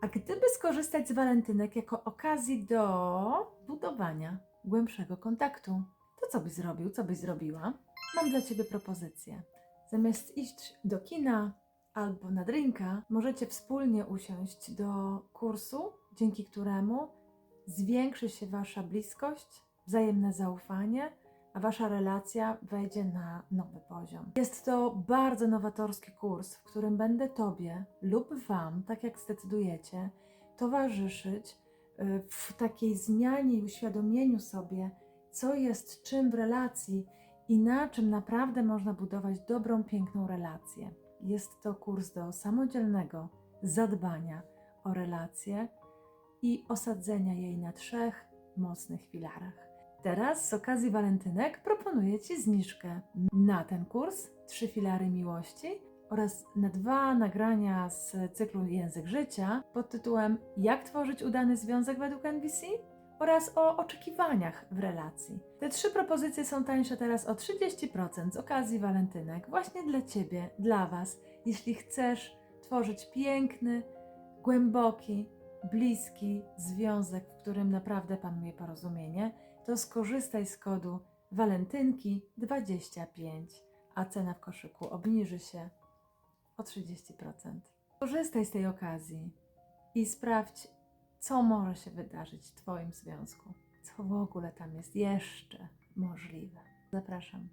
A gdyby skorzystać z walentynek jako okazji do budowania głębszego kontaktu, to co byś zrobił, co byś zrobiła? Mam dla Ciebie propozycję. Zamiast iść do kina albo na drinka, możecie wspólnie usiąść do kursu, dzięki któremu zwiększy się Wasza bliskość, wzajemne zaufanie, a Wasza relacja wejdzie na nowy poziom. Jest to bardzo nowatorski kurs, w którym będę Tobie lub Wam, tak jak zdecydujecie, towarzyszyć y, w takiej zmianie i uświadomieniu sobie, co jest czym w relacji i na czym naprawdę można budować dobrą, piękną relację. Jest to kurs do samodzielnego zadbania o relację i osadzenia jej na trzech mocnych filarach. Teraz z okazji walentynek proponuję Ci zniżkę na ten kurs Trzy filary miłości oraz na dwa nagrania z cyklu Język Życia pod tytułem Jak tworzyć udany związek według NVC oraz o oczekiwaniach w relacji. Te trzy propozycje są tańsze teraz o 30% z okazji walentynek właśnie dla Ciebie, dla Was, jeśli chcesz tworzyć piękny, głęboki, bliski związek, w którym naprawdę panuje porozumienie, to skorzystaj z kodu walentynki 25, a cena w koszyku obniży się o 30%. Korzystaj z tej okazji i sprawdź, co może się wydarzyć w Twoim związku, co w ogóle tam jest jeszcze możliwe. Zapraszam.